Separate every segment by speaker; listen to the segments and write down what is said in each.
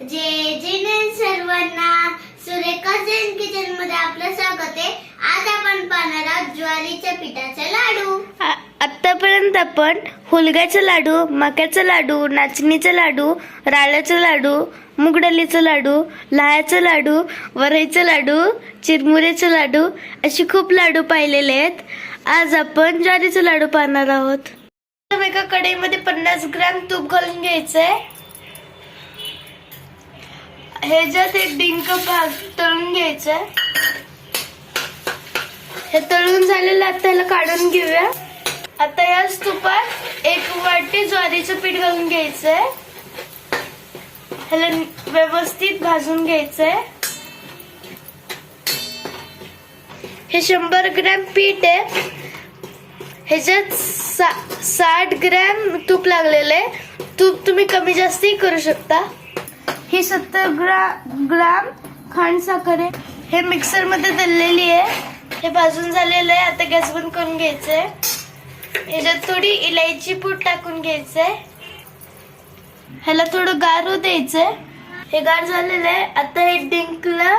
Speaker 1: जे जिने सर्वांना. सुरेखा जैन किचनमध्ये आपलं स्वागत आहे. आज आपण पाहणार आहोत ज्वारीच्या पिठाचे लाडू.
Speaker 2: आत्तापर्यंत आपण हुलग्याचे लाडू मक्याचे लाडू नाचणीचे लाडू राळ्याचे लाडू मुगडालीचे लाडू लहायचे लाडू वरईचे लाडू चिरमुऱ्याचे लाडू असे खूप लाडू पाहिलेले आहेत. आज आपण ज्वारीचे लाडू पाहणार आहोत. एका कढईमध्ये पन्नास ग्रॅम तूप घालून घ्यायचंय. ह्याच्यात एक डिंक भाग तळून घ्यायचंय. हे तळून झालेलं आता ह्याला काढून घेऊया. आता याच तुपात एक वाटी ज्वारीचं पीठ घालून घ्यायचंय. ह्याला व्यवस्थित भाजून घ्यायचंय. हे शंभर ग्रॅम पीठ आहे. ह्याच्यात सा साठ ग्रॅम तूप लागलेलं आहे. तूप तुम्ही कमी जास्तही करू शकता. ही सत्तर ग्रा ग्राम खांड साखर आहे. हे मिक्सरमध्ये दललेली दळलेली आहे. हे भाजून झालेलं आहे. आता गॅस बंद करून घ्यायचंय याच्यात थोडी इलायची पूड टाकून घ्यायचंय ह्याला थोडं गार द्यायचं द्यायचंय हे गार झालेलं आहे. आता हे डिंकला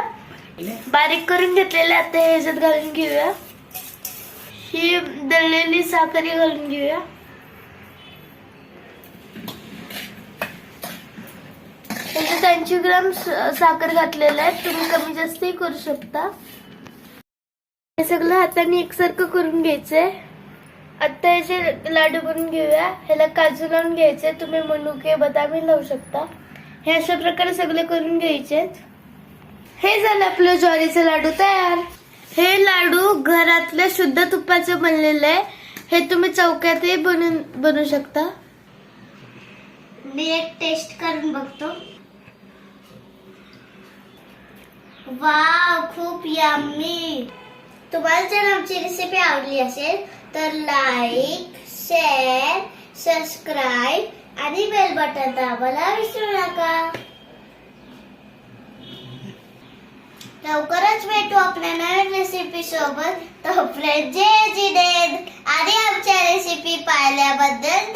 Speaker 2: बारीक करून घेतलेलं आहे. आता हे ह्याच्यात घालून घेऊया. ही दळलेली साखर घालून घेऊया. त्याच्यात ऐंशी ग्राम साखर घातलेलं आहे. तुम्ही कमी जास्तही करू शकता. हे सगळं हाताने एकसारखं करून घ्यायचंय. आता याचे लाडू बनवून घेऊया. ह्याला काजू लावून घ्यायचे. तुम्ही मनुके बदामी लावू शकता. हे अशा प्रकारे सगळे करून घ्यायचे. हे झालं आपलं ज्वारीचे लाडू तयार. हे लाडू घरातल्या शुद्ध तुपाचे बनलेले आहे. हे तुम्ही चौक्यातही बनवून बनवू शकता.
Speaker 1: मी एक टेस्ट करून बघतो. वाव खूप यम्मी तुम्हाला जर आमची रेसिपी आवडली असेल तर लाईक शेअर सबस्क्राईब आणि बेल बटन दाबायला विसरू नका. लवकरच भेटू आपल्या नवीन रेसिपी सोबत. तोपर्यंत जे जिनेद आणि आमच्या रेसिपी पाहिल्याबद्दल